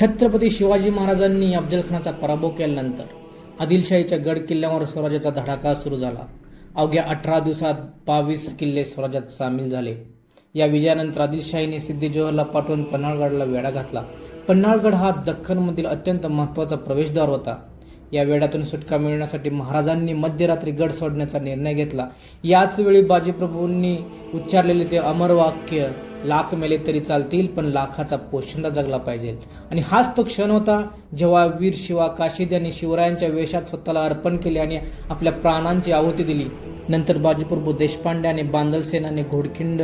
छत्रपती शिवाजी महाराजांनी अफजलखानाचा पराभव केल्यानंतर आदिलशाहीच्या गड किल्ल्यावर स्वराज्याचा धडाका सुरू झाला. अवघ्या अठरा दिवसात बावीस किल्ले स्वराज्यात सामील झाले. या विजयानंतर आदिलशाहीने सिद्धी जोहरला पाठवून पन्हाळगडला वेढा घातला. पन्हाळगड हा दख्खनमधील अत्यंत महत्त्वाचा प्रवेशद्वार होता. या वेढ्यातून सुटका मिळवण्यासाठी महाराजांनी मध्यरात्री गड सोडण्याचा निर्णय घेतला. याच वेळी बाजीप्रभूंनी उच्चारलेले ते अमर वाक्य लाख मेले तरी चालतील पण लाखाचा पोशिंदा जगला पाहिजे. आणि हाच तो क्षण होता जेव्हा वीर शिवा काशीद यांनी शिवरायांच्या वेशात स्वतःला अर्पण केले आणि आपल्या प्राणांची आहुती दिली. नंतर बाजीप्रभू देशपांडे आणि बांदलसेनाने घोडखिंड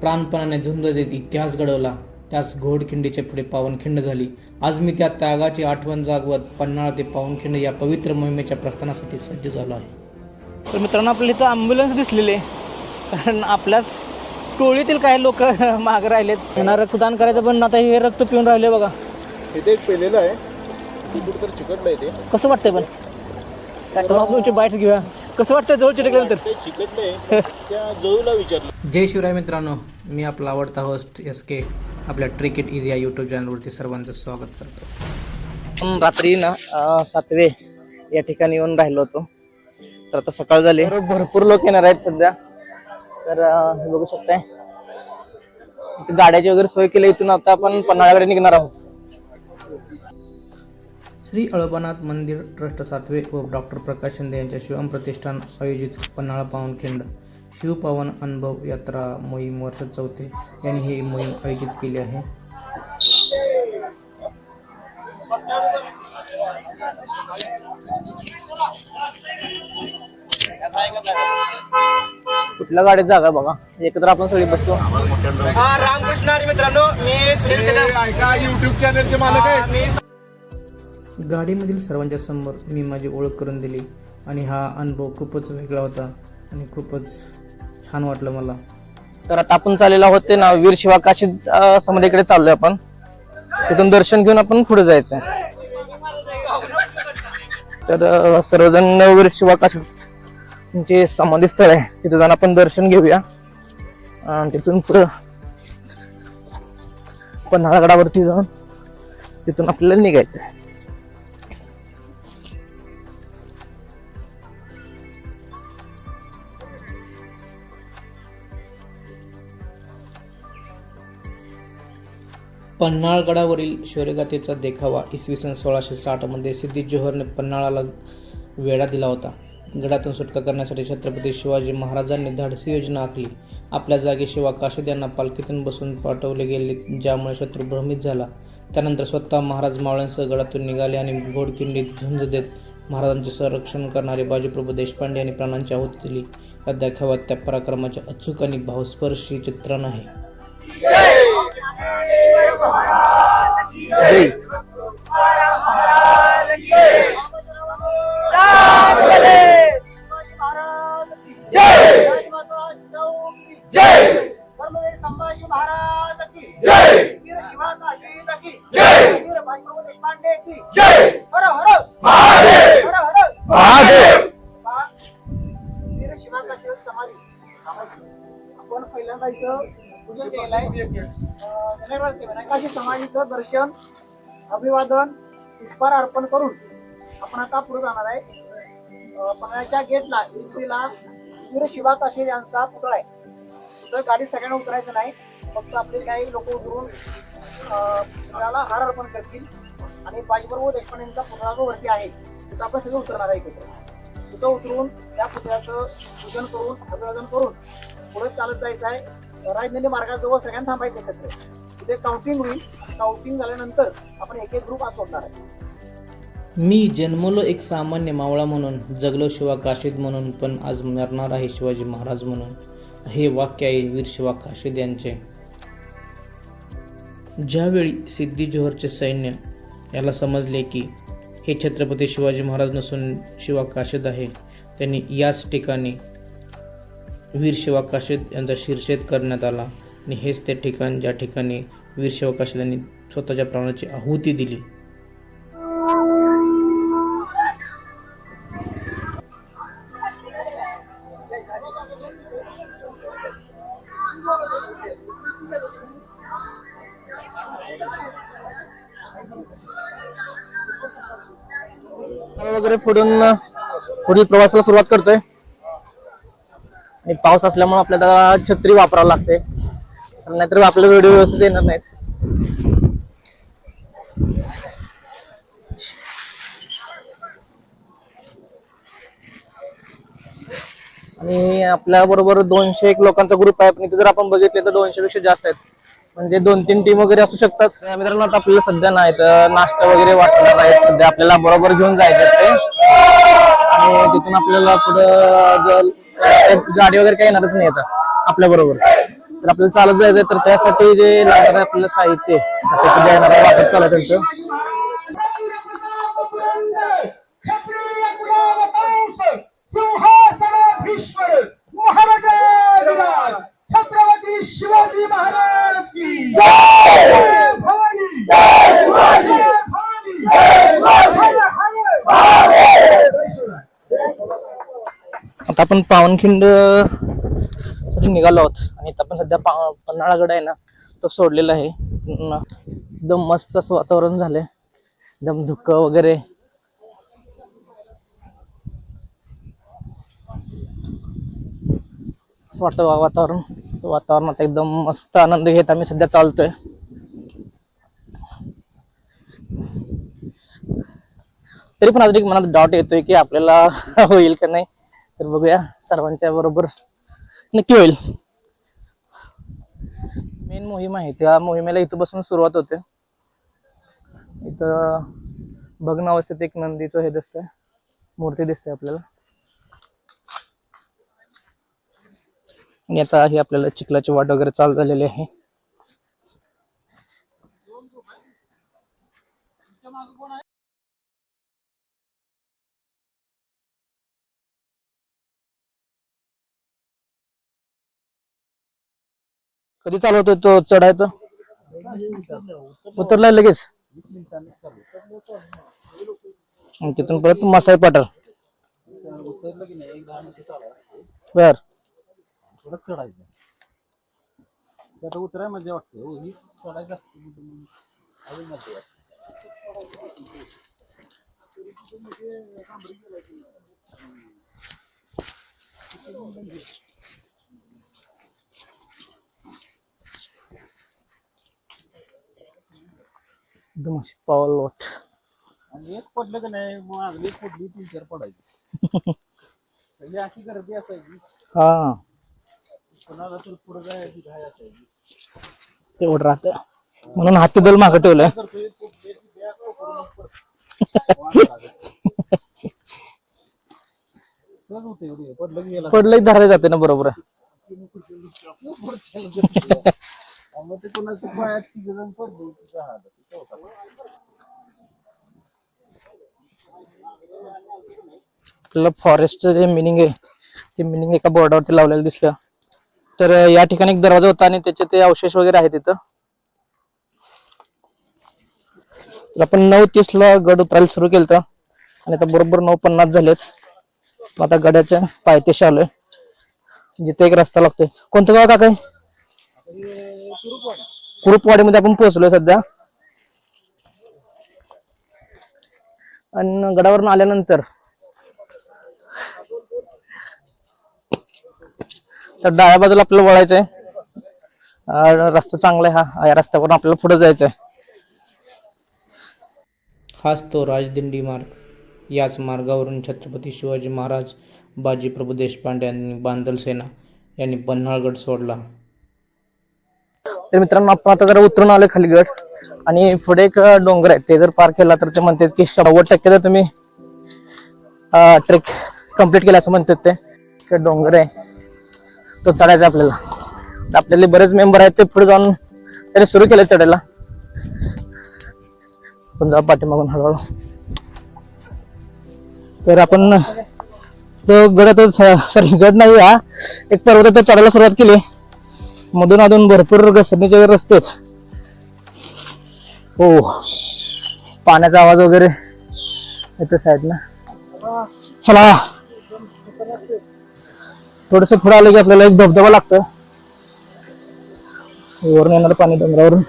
प्राणपणाने झुंज देत इतिहास घडवला. त्याच घोडखिंडीचे पुढे पावनखिंड झाली. आज मी त्या त्यागाची आठवण जागवत पन्हाळा ते पावनखिंड या पवित्र मोहिमेच्या प्रस्थानासाठी सज्ज झालो आहे. तर मित्रांनो आपल्याला इथं ॲम्ब्युलन्स दिसलेले कारण आपल्याच टोळीतील काही लोक मागे राहिलेत. त्यांना रक्तदान करायचं पण आता हे रक्त पिऊन राहिले बघा. इथे एक पेलेलं आहे. ती कुठेतरी चिकटलं आहे ते. कसं वाटतंय पण? बाईट्स घेऊया. कसं वाटतंय जवळ चिटकल्यानंतर? ते चिकटलं आहे त्या जळूला विचारलं. जय शिवराय मित्रांनो मी आपला आवडता होस्ट एस के आपल्या ट्रिक इट इझी या यूट्यूब चॅनलवरती सर्वांचं स्वागत करतो. आपण रात्री ना अं, सातवे या ठिकाणी येऊन राहिलो होतो. तर आता सकाळ झाली. भरपूर लोक येणार आहेत सध्या. तर हे बघू शकताय. गाड्याची वगैरे सोय केली इथून आता आपण पन्हाळ्याकडे निघणार आहोत. श्री अळबनाथ मंदिर ट्रस्ट सातवे व डॉक्टर प्रकाश शिंदे यांच्या शिवम प्रतिष्ठान आयोजित पन्हाळा पावनखिंड शिवपावन अनुभव यात्रा मोहीम वर्ष चौथे यांनी ही मोहीम आयोजित केली आहे. कुठल्या गाडीत जागा बघा. एकत्र आपण सगळी बसू. रामकृष्ण मित्रांनो मी सुनील युट्यूब चॅनलचे मालक आहे गाडीमधील सर्वांच्या समोर मी माझी ओळख करून दिली आणि हा अनुभव खूपच वेगळा होता आणि खूपच छान वाटलं मला. तर आता आपण चाललेलो आहोत ते ना वीर शिवा काशी समाधीकडे चाललोय आपण. तिथून दर्शन घेऊन आपण पुढे जायचं. तर सर्वजण वीर शिवा काशी जे समाधी स्थळ आहे तिथे जाऊन आपण दर्शन घेऊया. आणि तिथून पुढं पन्हाळगडावरती जाऊन तिथून आपल्याला निघायचं आहे. पन्हाळगडावरील शौर्यगाथेचा देखावा इसवी सन सोळाशे साठमध्ये सिद्धी जोहरने पन्हाळाला वेढा दिला होता. गडातून सुटका करण्यासाठी छत्रपती शिवाजी महाराजांनी धाडसी योजना आखली आपल्या जागी शिवा काशीद यांना पालखीतून बसून पाठवले गेले ज्यामुळे शत्रू भ्रमित झाला त्यानंतर स्वतः महाराज मावळ्यांसह गडातून निघाले आणि घोडकिंडीत झुंज देत महाराजांचे संरक्षण करणारे बाजीप्रभू देशपांडे यांनी प्राणांची आहुती दिली या देखाव्यात त्या पराक्रमाचे अचूक आणि भावस्पर्शी चित्रण आहे जय संभाजी महाराज की जय वीर शिवा काशीद की जय वीर भाईप्रभू देशपांडे की जय हर हर महादेव हर हर महादेव वीर शिवा काशीद समाधी आपण पहिल्यांदा इथं पूजन केलंय अं, धन्यवाद समाधीचं दर्शन अभिवादन पुष्पार अर्पण करून आपण आता पुढे जाणार आहे. पाण्याच्या गेटला एंट्रीला वीर शिवा काशे यांचा पुतळा आहे. तर गाडी सगळ्यांना उतरायचं नाही. फक्त आपले काही लोक उतरून पुतळ्याला हार अर्पण करतील. आणि बाजीबरोबर देशपांडेंचा पुतळा जो वरती आहे. तिथं आपण सगळं उतरणार आहे तिथं तिथं उतरून त्या पुतळ्याचं पूजन करून अभिवादन करून पुढे चालत जायचं आहे. राजनंदी मार्गाजवळ सगळ्यांना थांबायचं एकत्र. तिथे काउंटिंग होईल. काउंटिंग झाल्यानंतर आपण एक एक ग्रुप आज सोडणार आहे. मी जन्मलो एक सामान्य मावळा म्हणून जगलो शिवा काशीद म्हणून पण आज मरणार आहे शिवाजी महाराज म्हणून. हे वाक्य आहे वीर शिवा काशीद यांचे. ज्यावेळी सिद्धी जोहरचे सैन्य याला समजले की हे छत्रपती शिवाजी महाराज नसून शिवा काशीद आहे त्यांनी याच ठिकाणी वीर शिवा काशीद यांचा शीर्षेद करण्यात आला. आणि हेच ते ठिकाण ज्या ठिकाणी वीर शिवा काशीद यांनी स्वतःच्या प्राणाची आहुती दिली. वगैरे पुढील प्रवासाला सुरुवात करतोय. आणि पाऊस असल्यामुळे आपल्याला छत्री वापरावं लागते. नाहीतर आपल्याला व्हिडिओ व्यवस्थित येणार नाहीत. आणि आपल्या बरोबर दोनशे एक लोकांचा ग्रुप आहे. पण इथे जर आपण बघितले तर दोनशे पेक्षा जास्त आहेत. म्हणजे दोन तीन टीम वगैरे असू शकतात. मित्रांनो आता आपल्याला सध्या नाही तर नाश्ता वगैरे वाटणार नाही सध्या आपल्याला बरोबर घेऊन जायचं ते. आणि तिथून आपल्याला पुढं जर गाडी वगैरे काही येणारच नाही आता आपल्या बरोबर. तर आपल्याला चालत जायचंय तर त्यासाठी जे लागणार आहे आपल्याला साहित्य येणार आहे वाटत चालू त्यांचं. सिंहासनाधीश्वर महाराज छत्रपती शिवाजी महाराज की जय! भवानी! जय शिवाजी! भवानी! जय आता आपण पावनखिंड निघालो आहोत. आणि इथं आपण सध्या पा- पन्हाळागड आहे ना तो सोडलेला आहे. न- एकदम मस्त असं वातावरण झालंय. एकदम धुकं वगैरे. असं वाटतं वातावरण. वातावरणाचा एकदम मस्त आनंद घेत आम्ही सध्या चालतोय. तरी पण अजून एक मनात डाऊट येतोय की आपल्याला होईल का नाही? तर बघूया. सर्वांच्या बरोबर नक्की होईल. मेन मोहीम आहे. त्या मोहिमेला इथं बसून सुरुवात होते. इथं भग्न अवस्थेत एक नंदीचं हे दिसतंय. मूर्ती दिसते आपल्याला. आणि आता हे आपल्याला चिखलाची वाट वगैरे चालू झालेली आहे. कधी चालू तो चढाय तो? उतरलाय लगेच? आणि तिथून परत मसाई पाटल बर. उतराय मजा वाटते. हो ही चढायचं अजून मजा वाटते. एकदम अशी पावल वाट. आणि एक पडलं का नाही मग अगदी पडली तीन चार पडायची. म्हणजे अशी गर्दी असायची. हा कोणाला तर पुढे जायची घाय असायची तेवढं राहत म्हणून हाती दल मागं एवढे पडलं धरायला जाते ना बरोबर. आपल्याला फॉरेस्टचं जे मिनिंग आहे ते मिनिंग एका बोर्डावरती लावलेलं दिसलं. तर या ठिकाणी एक दरवाजा होता आणि त्याचे ते अवशेष वगैरे आहेत तिथं आपण नऊ तीस ला गड उतरायला सुरू केलं आणि आता बरोबर नऊ पन्नास झालेत. मग आता गडाच्या पायथ्याशी आलोय. जिथे एक रस्ता लागतोय. कोणतं गाव काका कुरुपवाडीमध्ये आपण पोहोचलोय सध्या. आणि गडावरून आल्यानंतर तर डाव्या बाजूला आपल्याला वळायचंय. रस्ता चांगला आहे हा. या रस्त्यावरून आपल्याला पुढे जायचंय. हाच तो राजदिंडी मार्ग. याच मार्गावरून छत्रपती शिवाजी महाराज बाजी प्रभू देशपांडे यांनी बांदल सेना यांनी पन्हाळगड सोडला. तर मित्रांनो आपण आता जरा उतरून आलोय खाली गड आणि पुढे एक डोंगर आहे. ते जर पार केला तर ते म्हणतात की नव्वद टक्के तर तुम्ही ट्रेक कंप्लीट केला असं म्हणतात ते. डोंगर आहे. तो चढायचा आपल्याला. आपल्याला बरेच मेंबर आहेत ते पुढे जाऊन त्याने सुरू केलं चढायला. पण जाऊ पाठीमागून हळूहळू. तर आपण तो गडातच सॉरी गड नाही हा. एक पर्वत तो चढायला सुरुवात केली. मधून अधून भरपूर घसरणीचे रस्ते आहेत. हो. पाण्याचा आवाज वगैरे येतो साईडला चला. थोडस पुढे आलं की आपल्याला एक धबधबा लागतो. वरून येणार पाणी डोंगरावरून.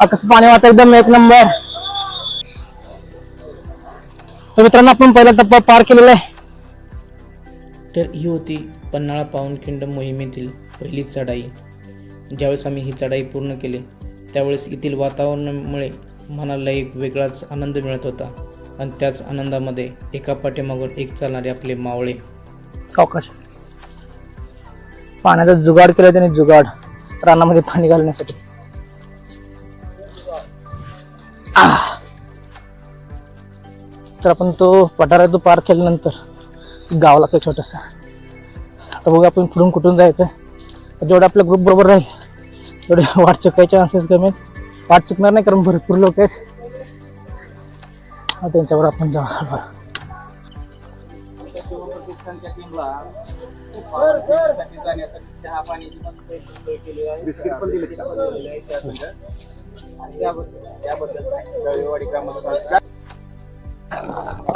कसं पाणी वाटत एकदम एक नंबर. तर मित्रांनो आपण पहिला टप्पा पार केलेला आहे. तर ही होती पन्हाळा पावनखिंड मोहिमेतील पहिली चढाई. ज्यावेळेस आम्ही ही चढाई पूर्ण केली त्यावेळेस येथील वातावरणामुळे मनाला एक वेगळाच आनंद मिळत होता. आणि त्याच आनंदामध्ये एका पाठीमागून एक चालणारे आपले मावळे. सावकाश. पाण्याचा जुगाड केला त्याने जुगाड. रानामध्ये पाणी घालण्यासाठी. तर आपण तो पठारा तो पार केल्यानंतर गाव लागतो छोटासा. आता बघू आपण पुढून कुठून जायचं जेवढं आपल्या ग्रुप बरोबर राहील तेवढे वाट चुकायचे चान्सेस कमी आहेत. वाट चुकणार नाही कारण भरपूर लोक आहेत. त्यांच्यावर आपण जाऊ.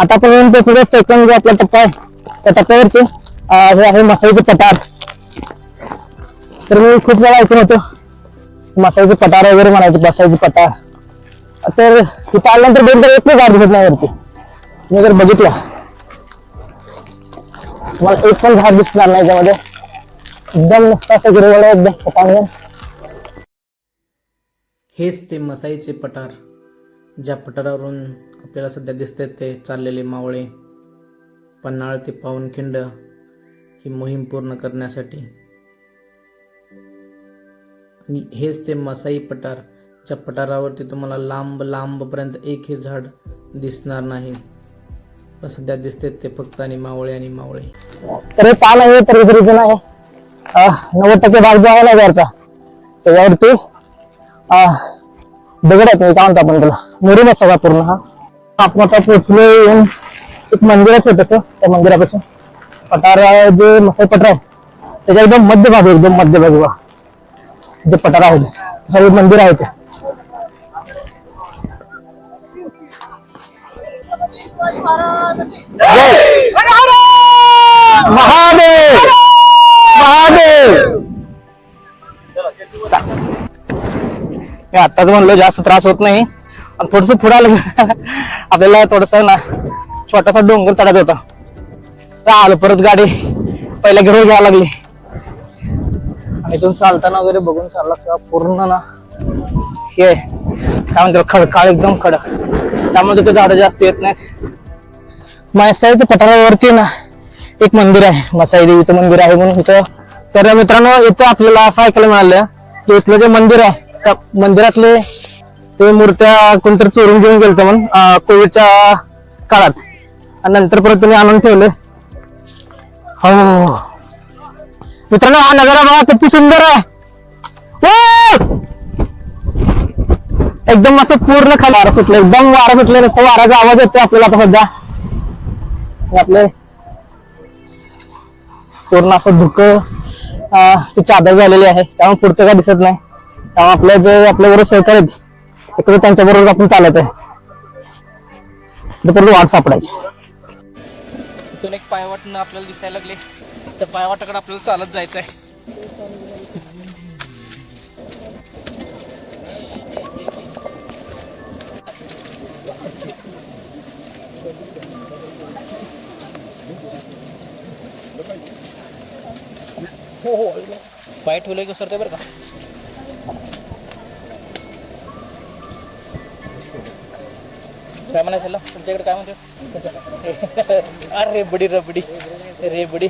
आतापर्यंत पुढे सेकंड जो आपला टप्पा आहे त्या टप्प्यावरती हे आहे मसाईचे पठार तर मी खूप वेळा ऐकून होतो. मसाईचे पठार वगैरे म्हणायचे बसायचे पठार. तर इथं आल्यानंतर दोन तर एक पण झाड दिसत नाही वरती. मी जर बघितलं. मला एक पण झाड दिसणार नाही त्यामध्ये एकदम मस्त असं हिरवळ एकदम पाणी हेच ते मसाईचे पठार. ज्या पठारावरून आपल्याला सध्या दिसते ते चाललेले मावळे पन्हाळ ते पावनखिंड ही मोहीम पूर्ण करण्यासाठी. आणि हेच ते मसाई पठार. ज्या पठारावरती तुम्हाला लांब लांबपर्यंत एकही झाड दिसणार नाही. पण सध्या दिसतात ते फक्त आणि मावळे आणि मावळे. तर हे पान आहे. तर रिझन आहे नव्वद टक्के भाग जो आहे ना घरचा त्याच्यावरती दगड आहेत काय म्हणतो आपण त्याला मुरुम सगळा पूर्ण हा. आपण आता पोचलो येऊन एक मंदिर आहे छोटस त्या मंदिरापासून. पठार आहे, जे मसाई पठार आहे त्याच्या एकदम मध्यभागी एकदम मध्यभागी बघा. जे पठार आहे सर्व सगळे मंदिर आहे ते महादेव! महादेव! मी आताच म्हणलो जास्त त्रास होत नाही. आणि थोडस पुढे आलं आपल्याला थोडस ना छोटासा डोंगर चढायचा होता. आलो परत गाडी. पहिल्या घेऊन घ्यायला लागली. इथून चालताना वगैरे बघून चालला किंवा पूर्ण ना हे काय म्हणतो खडकाळ एकदम खडक. त्यामध्ये ते झाडं जास्त येत नाहीत. मासाईच्या पठारावरती ना एक मंदिर आहे मसाई देवीचं मंदिर आहे म्हणून इथं. तर मित्रांनो इथं आपल्याला असं ऐकायला मिळालं की इथलं जे मंदिर आहे त्या मंदिरातले ते मूर्त्या कोणतरी चोरून घेऊन गेलते म्हणून कोविडच्या काळात. आणि नंतर परत त्यांनी आणून ठेवले. हो. मित्रांनो हा नजारा बघा किती सुंदर आहे. एकदम असं पूर्ण खाली वारा सुटलं एकदम वारा सुटले नसतं वाराचा आवाज येतो आपल्याला आता सध्या. आपले पूर्ण असं धुकं ती चादर झालेली आहे. त्यामुळे पुढचं काय दिसत नाही. त्यामुळे आपल्या जे आपल्या बरोबर सहकारी आहेत तिकडे त्यांच्या बरोबर आपण चालायचं आहे. परत वाट सापडायची. एक पायवाटनं आपल्याला दिसायला लागले. त्या पायवाटाकडे आपल्याला चालत जायचं आहे हो हो पाय सर ते बरं का? काय म्हणायचं तुमच्याकडे काय म्हणतो अरे बडी रबडी रेबडी.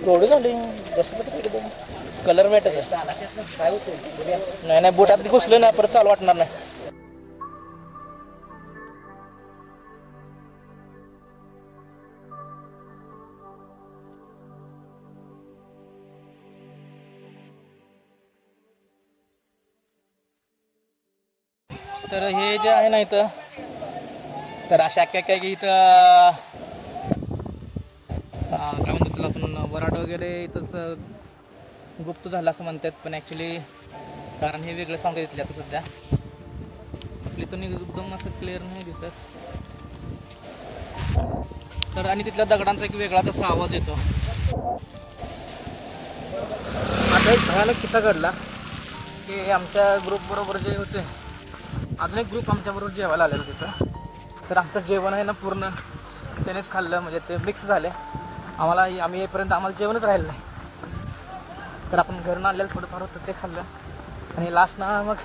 केवढे झाले. जसं कलर भेटत नाही नाही बोटात घुसलं ना परत चालू वाटणार नाही. तर हे जे आहे ना इथं तर अशा काय काय की इथं अं, काय म्हणतात त्याला आपण वराड वगैरे इथंच गुप्त झाला असं म्हणतात पण ॲक्च्युली कारण हे वेगळं सांगत येतले आता सध्या. आपली तर एकदम असं क्लिअर नाही दिसत. तर आणि तिथल्या दगडांचा एक वेगळाच असा आवाज येतो. आता एक भयानक किस्सा घडला की आमच्या ग्रुपबरोबर जे होते अजून एक ग्रुप आमच्याबरोबर जेवायला आलेलं तिथं तर आमचं जेवण आहे ना पूर्ण त्यानेच खाल्लं म्हणजे ते मिक्स झाले. आम्हाला आम्ही येईपर्यंत आम्हाला जेवणच राहिलं नाही. तर आपण घरून आणलेलं थोडंफार होतं ते खाल्लं. आणि लास्ट ना मग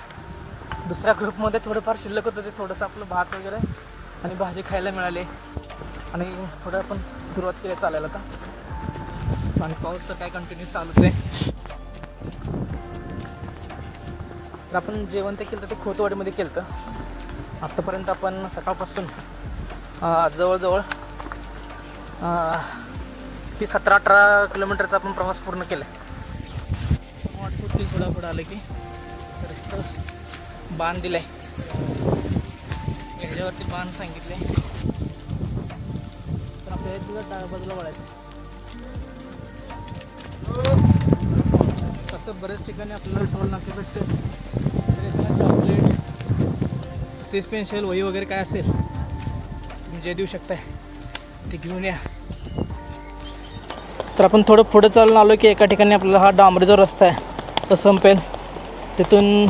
दुसऱ्या ग्रुपमध्ये थोडंफार शिल्लक होतं ते थोडंसं आपलं भात वगैरे आणि भाजी खायला मिळाली. आणि थोडं आपण सुरुवात केली चालायला आता. आणि पाऊस तर काय कंटिन्यू चालूच आहे. तर आपण जेवण ते केलं तर ते खोतवाडीमध्ये केलं तर आत्तापर्यंत आपण सकाळपासून जवळजवळ की ती सतरा अठरा किलोमीटरचा आपण प्रवास पूर्ण केला वाटपुरती थोडा पुढं आलं की. तर इथं बाण दिलाय. याच्यावरती बाण सांगितले तर आपल्याला तिथं डाव्या बाजूला वळायचं तसं बऱ्याच ठिकाणी आपल्याला टोल नाके भेटते चॉकलेट सीस वही वगैरे काय असेल तुम्ही जे देऊ शकताय ते घेऊन या. तर आपण थोडं पुढे चालून आलो की एका ठिकाणी आपल्याला हा डांबरी जो रस्ता आहे. तो संपेल. तिथून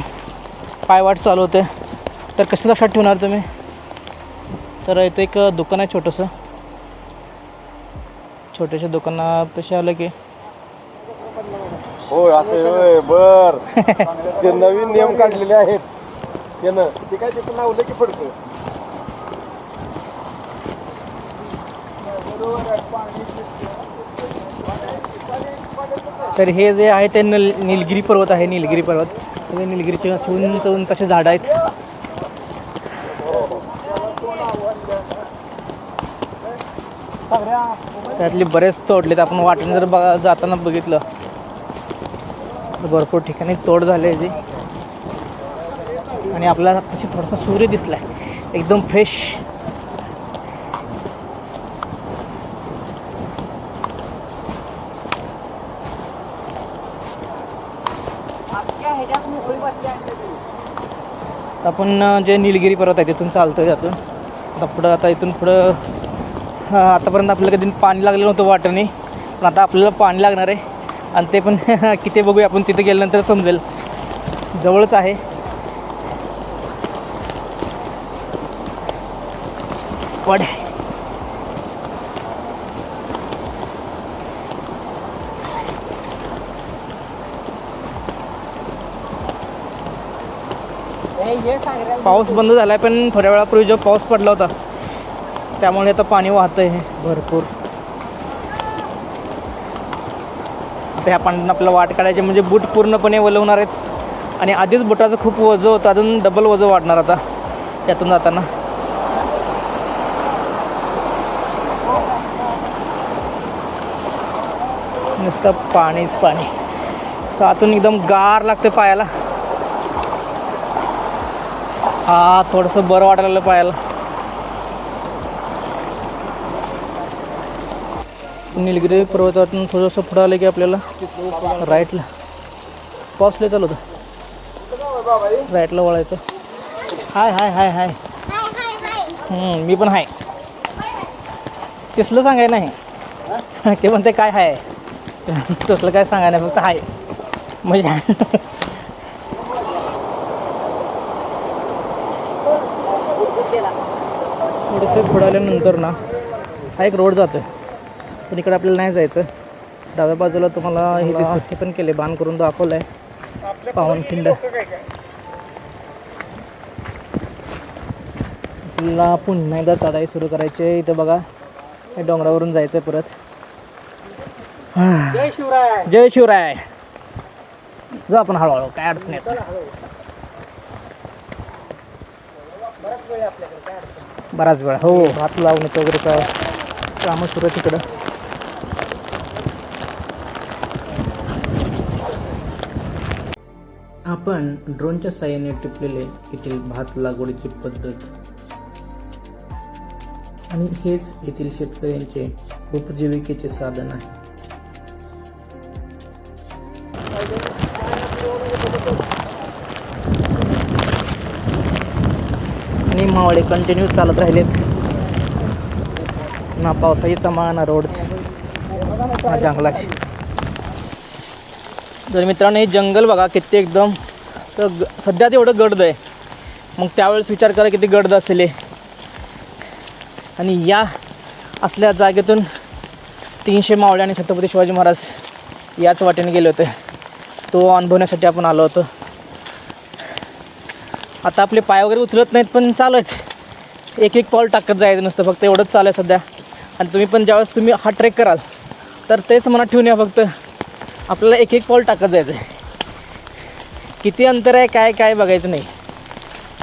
पायवाट चालू होते. तर कसं लक्षात ठेवणार तुम्ही? तर इथं एक दुकान आहे छोटंसं. छोट्याशा दुकानापाशी आलं की. होय असं बर. ते नवीन नियम काढलेले आहेत. त्यानं ते काय तिथं लावलं की पडतं? तर हे जे आहे ते नल निलगिरी पर्वत आहे निलगिरी पर्वत. निलगिरीचे उंच उंच असे झाडं आहेत. त्यातले बरेच तोडलेत आपण वाटेने जर बघा जाताना बघितलं तर भरपूर ठिकाणी तोड झाली आहे. आणि आपल्याला तशी थोडासा सूर्य दिसलाय. एकदम फ्रेश आता आपण जे निलगिरी पर्वत आहे तिथून चालतो आहे त्यातून. आता पुढं आता इथून पुढं आतापर्यंत आपल्याला कधी पाणी लागलं नव्हतं वाटरने पण आता आपल्याला पाणी लागणार आहे. आणि ते पण किती बघूया आपण तिथे गेल्यानंतर समजेल. जवळच आहे. वाढ. पाऊस बंद झाला आहे पण थोड्या वेळापूर्वी जो पाऊस पडला होता त्यामुळे आता पाणी वाहतं आहे भरपूर. आता ह्या पाण्यात आपल्याला वाट काढायची म्हणजे बूट पूर्णपणे वलवणार आहेत. आणि आधीच बुटाचं खूप वजं होतं अजून डबल वजं वाढणार आता यातून जाताना. नुसतं पाणीच पाणी. असं आतून एकदम गार लागतं पायाला. हा थोडंसं बरं वाटायला पाहायला निलगिरी पर्वतातून थोडंसं पुढं आलं की आपल्याला राईटला. पाऊस लय चालू होतं. राईटला वळायचं. हाय हाय हाय हाय. मी पण हाय. तसलं सांगाय नाही. ते म्हणते काय हाय. तसलं काय सांगाय नाही फक्त हाय. म्हणजे पुढं आल्यानंतर ना हा एक रोड जातो पण इकडे आपल्याला नाही जायचं. डाव्या बाजूला तुम्हाला हे. हे पण केले बाण करून दाखवलं आहे पावनखिंड आपल्याला पुन्हा एकदा चढाई सुरू करायची आहे. इथं बघा हे डोंगरावरून जायचं आहे परत. जय शिवराय. जय शिवराय. जाऊ आपण हळूहळू काय अडचण येत. बराच वेळ. हो. हात लावण्याचं वगैरे काय कामं सुरू आहे तिकडं. आपण ड्रोनच्या साह्याने टिपलेले येथील भात लागवडीची पद्धत आणि हेच येथील शेतकऱ्यांचे उपजीविकेचे साधन आहे. मावळे कंटिन्यू चालत राहिलेत ना पावसाची तमा ना रोड ना जंगलाची. तर मित्रांनो हे जंगल बघा किती एकदम सध्या तेवढं गर्द आहे. मग त्यावेळेस विचार करा किती गर्द असेल आणि या असल्या जागेतून तीनशे मावळे आणि छत्रपती शिवाजी महाराज याच वाटेने गेले होते. तो अनुभवण्यासाठी आपण आलो होतो. आता आपले पाय वगैरे उचलत नाहीत पण चालू आहेत. एक एक पाऊल टाकत जायचं नसतं फक्त एवढंच चालू आहे सध्या. आणि तुम्ही पण ज्यावेळेस तुम्ही हा ट्रेक कराल तर तेच मनात ठेवून या फक्त. आपल्याला एक एक पाऊल टाकत जायचं आहे किती अंतर आहे काय काय बघायचं नाही.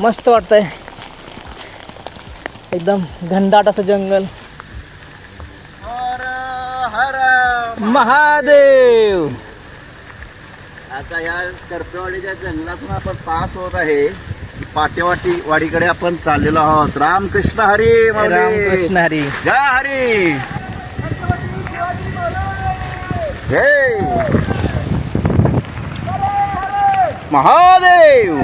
मस्त वाटतं आहे एकदम घनदाट असं जंगल. महादेव! आता या करपेवाडीच्या जंगलातून आपण पास होत आहे. पाटेवाटी वाडीकडे आपण चाललेलो आहोत. रामकृष्ण हरी. रामकृष्ण हरी. जय हरी. जय महादेव.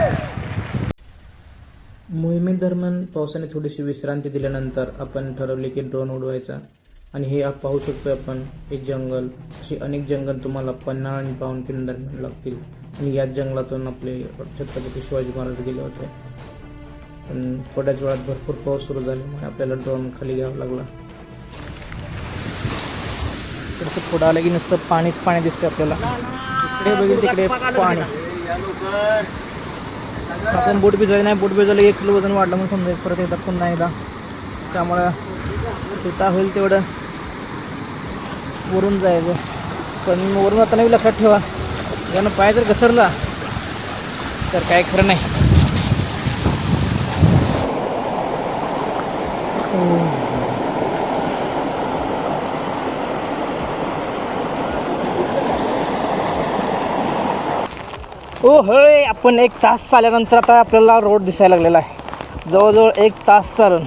मोहिमेदरम्यान पावसाने थोडीशी विश्रांती दिल्यानंतर आपण ठरवले की ड्रोन उडवायचा. आणि हे आप पाहू शकतो आपण. हे जंगल. अशी अनेक जंगल तुम्हाला पन्हाळ आणि पावनखिंड दरम्यान लागतील. आणि याच जंगलातून आपले छत्रपती शिवाजी महाराज गेले होते. पण थोड्याच वेळात भरपूर पाऊस सुरू झाल्यामुळे आपल्याला ड्रोन खाली घ्यावा लागला. थोडंसं पुढं आलं की नुसतं पाणीच पाणी दिसतं आपल्याला. इकडे बघितलं तिकडे पाणी. आपण बोट भिजवायला नाही. बोट भिजवायला एक किलो वजन वाढलं म्हणून समजायचं. परत एकदा पुन्हा एकदा. त्यामुळं तिथं होईल तेवढं. वरून जायचं. पण वरून आता नाही लक्षात ठेवा. यानं पाय जर घसरला तर काय खरं नाही. ओ होय आपण एक तास चालल्यानंतर आता आपल्याला रोड दिसायला लागलेला आहे. जवळजवळ एक तास चालून.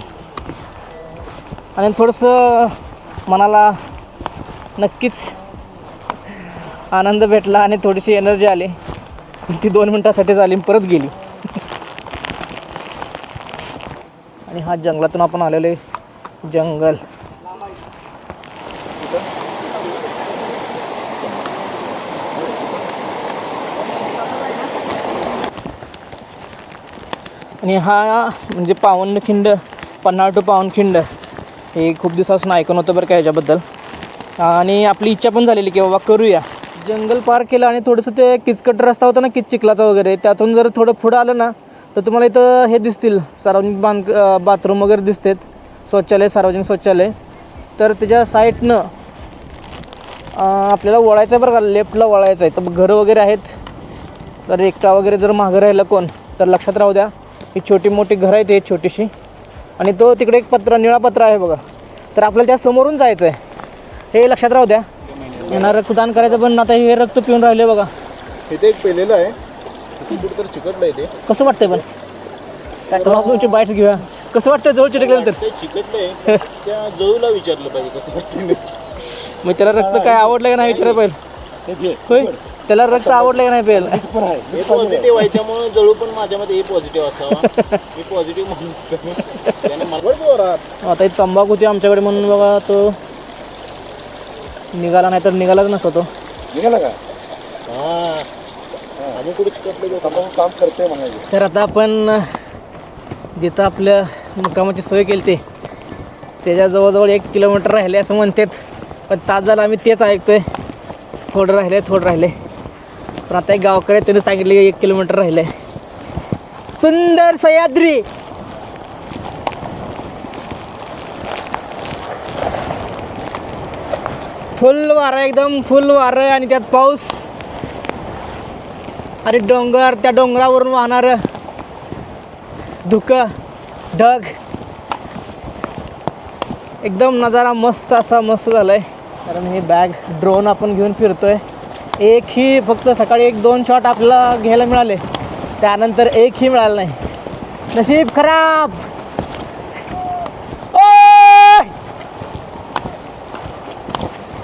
आणि थोडंसं मनाला नक्कीच आनंद भेटला आणि थोडीशी एनर्जी आली. ती दोन मिनटासाठी आली परत गेली. आणि हा जंगलातून आपण आलेले जंगल. आणि हा म्हणजे पावनखिंड पन्हाळ टू पावनखिंड. हे खूप दिवसापासून ऐकून होतं बरं का ह्याच्याबद्दल. आणि आपली इच्छा पण झालेली की बाबा करूया. जंगल पार केलं आणि थोडंसं ते किचकट रस्ता होता ना किच चिखलाचा वगैरे त्यातून जर थोडं पुढं आलं ना तर तुम्हाला इथं हे दिसतील. सार्वजनिक बांध बाथरूम वगैरे दिसतात. शौचालय सार्वजनिक शौचालय. तर त्याच्या साईडनं आपल्याला वळायचं आहे बरं का लेफ्टला वळायचं आहे. तर घरं वगैरे आहेत. तर एकटा वगैरे जर मागं राहिलं कोण तर लक्षात राहू द्या. ही छोटी मोठी घरं आहेत हे छोटीशी. आणि तो तिकडे एक पत्र निळा पत्र आहे बघा. तर आपल्याला त्या समोरून जायचं आहे हे लक्षात राहू द्या. यांना रक्तदान करायचं पण आता हे रक्त पिऊन राहिले बघा. इथे एक पेलेलं आहे. किती कुठं तर चिकटलं आहे ते. कसं वाटतंय पण? तुमची बाईट्स घेऊया. कसं वाटतं जवळ चिटकलेलं तर ते चिकटलंय. त्या जळूला विचारलं पाहिजे कसं वाटतं मग त्याला रक्त काय आवडलं का नाही विचारायला पाहिजे? होय? त्याला रक्त आवडलं का नाही हे पॉझिटिव्ह आहे त्यामुळे जळू पण माझ्यामध्ये हे पॉझिटिव्ह असावा. मी पॉझिटिव्ह माणूस आहे. त्याने मला जोरात. आता एक तंबाखू होती आमच्याकडे म्हणून बघा तो निघाला नाही तर निघालाच नसतो तो. निघाला का? हा. आम्ही कुठे चिकटले आपण काम करतोय म्हणायचं. तर आता आपण जिथं आपल्या मुक्कामाची सोय केली ते त्याच्या जवळजवळ एक किलोमीटर राहिले असं म्हणतात. पण तास झाला आम्ही तेच ऐकतोय. थोडं राहिले थोडं राहिले. पण आता एक गावकरी त्यांनी सांगितले की एक किलोमीटर राहिले सुंदर सह्याद्री. फुल वारं एकदम फुल वारं आणि त्यात पाऊस. आणि डोंगर त्या डोंगरावरून वाहणारं धुकं ढग. एकदम नजारा मस्त असा मस्त झाला आहे कारण हे बॅग ड्रोन आपण घेऊन फिरतोय. एक ही फक्त सकाळी एक दोन शॉट आपल्याला घ्यायला मिळाले. त्यानंतर एकही मिळालं नाही. नशीब खराब! ओ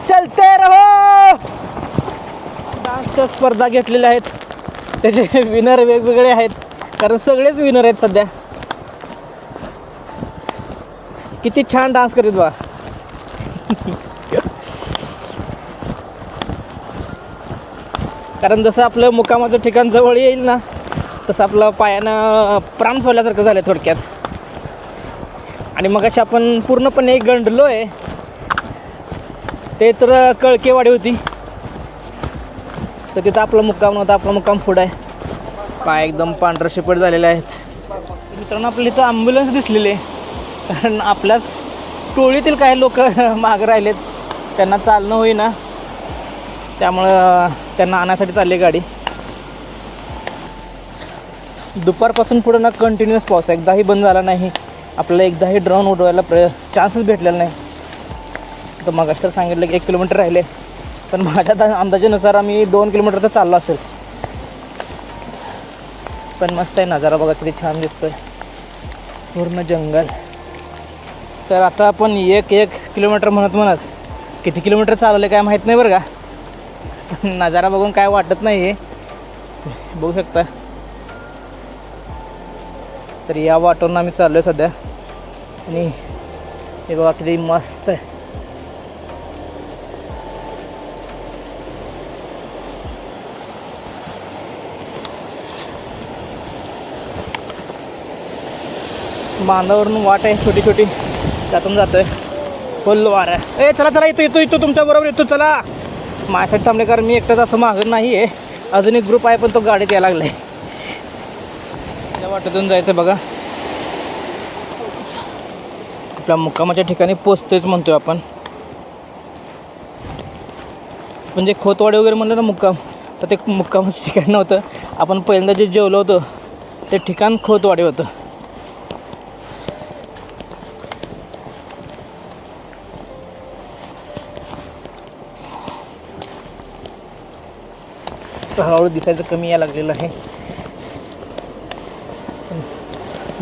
चलते रहो! डान्सच्या स्पर्धा घेतलेल्या आहेत. त्याचे विनर वेगवेगळे आहेत. कारण सगळेच विनर आहेत सध्या. किती छान डान्स करीत बा. कारण जसं आपलं मुकामाचं ठिकाण जवळ येईल ना तसं आपलं पायानं प्राण सोडल्यासारखं झालं थोडक्यात. आणि मग अशी आपण पूर्णपणे गंडलो आहे ते तर कळकेवाडी होती. तर तिथं आपला मुक्काम नव्हता आपला मुक्काम पुढं आहे. पाय एकदम पांढरं शिपट झालेले आहेत. मित्रांनो आपल्या इथं ॲम्ब्युलन्स दिसलेली आहे. कारण आपल्याच टोळीतील काही लोक मागं राहिलेत. त्यांना चालणं होईना. त्यामुळं त्यांना आणण्यासाठी चालली आहे गाडी. दुपारपासून पुढं ना कंटिन्युअस पाऊस आहे. एकदाही बंद झाला नाही. आपल्याला एकदाही ड्रोन उडवायला प्र चान्सच भेटलेला नाही. तर मग तर सांगितलं की एक किलोमीटर राहिले. पण माझ्या अंदाजेनुसार अंदाजानुसार आम्ही दोन किलोमीटर तर चाललो असेल. पण मस्त आहे नजारा बघा किती छान दिसतोय. पूर्ण जंगल. तर आता आपण एक एक किलोमीटर म्हणत म्हणत किती किलोमीटर चालवले काय माहीत नाही बरं का? नजारा बघून काय वाटत नाही आहे बघू शकता. तर या वाटून आम्ही चाललो आहे सध्या. आणि हे बघा किती मस्त आहे. बांधावरून वाट आहे छोटी छोटी. त्यातून जातोय. फुल वार आहे. ए चला चला येतो येतो येतो तुमच्या बरोबर येतो चला. माझ्यासाठी थांबले कारण मी एकटाच असं मागत नाही आहे अजून एक ग्रुप आहे पण तो गाडीत यायला लागलाय. त्या वाटेतून जायचं बघा. आपल्या मुक्कामाच्या ठिकाणी पोचतोयच म्हणतोय आपण. म्हणजे खोतवाडी वगैरे म्हणलं ना मुक्काम तर ते मुक्कामाचं ठिकाण नव्हतं. आपण पहिल्यांदा जे जेवलो होतो ते ठिकाण खोतवाडी होतं. तर हळूहळू दिसायचं कमी यायला लागलेलं आहे.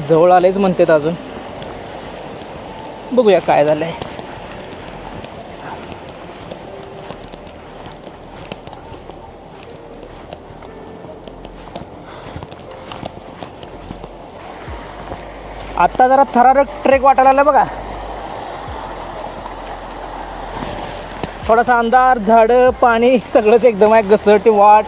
जवळ आलेच म्हणतात अजून. बघूया काय झालंय. आत्ता जरा थरारक ट्रेक वाटायला लागला बघा. थोडासा अंधार झाडं पाणी सगळंच एकदम आहे. घसरटी वाट.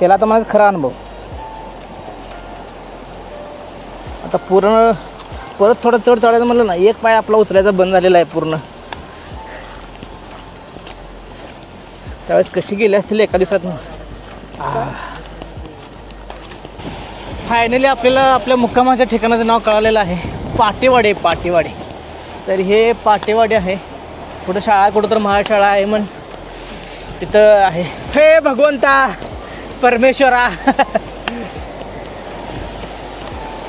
केला तर माझा खरा अनुभव. आता पूर्ण परत थोडं चढ चढायचं म्हणलं ना एक पाय आपला उचलायचा बंद झालेला आहे पूर्ण. त्यावेळेस कशी गेली असतील एका दिवसात? फायनली आपल्याला आपल्या मुक्कामाच्या ठिकाणाचं नाव कळालेलं आहे. पाटेवाडी आहे पाटेवाडी. तर हे पाटेवाडी आहे. कुठं शाळा कुठं तर महाशाळा आहे म्हण तिथं आहे. हे भगवंता परमेश्वरा.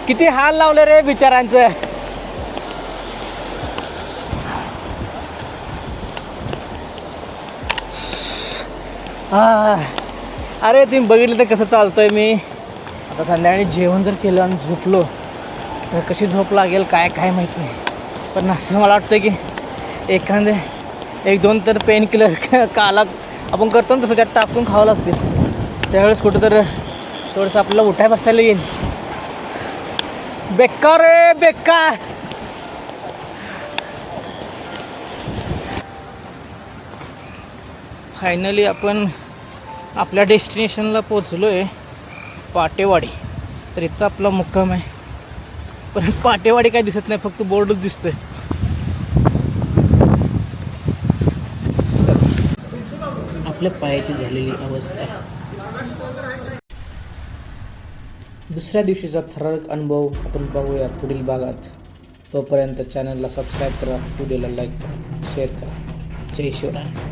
किती हाल लावले रे बिचारांचं. आ, अरे तुम्ही बघितलं तर कसं चालतोय मी. आता संध्याकाळी जेवण जर केलं आणि झोपलो तर कशी झोप लागेल काय काय माहीत नाही. पण असं मला वाटतं की एखादे एक दोन तर पेन किलर काला आपण करतो ना तसं त्यात टाकून खावं लागते. त्यावेळेस कुठं तर थोडंसं आपल्याला उठाय बसायला येईल बेकार रे बेकार. फायनली आपण आपल्या डेस्टिनेशनला पोचलो आहे पाटेवाडी. तर इथं आपला मुक्काम आहे. पण पाटेवाडी काय दिसत नाही फक्त बोर्डच दिसतोय. आपल्या पायाची झालेली अवस्था. दुसऱ्या दिवशीचा थरारक अनुभव आपण पाहूया पुढील भागात. तोपर्यंत चॅनलला सबस्क्राईब करा व्हिडिओला लाईक करा शेअर करा. जय शिवराय.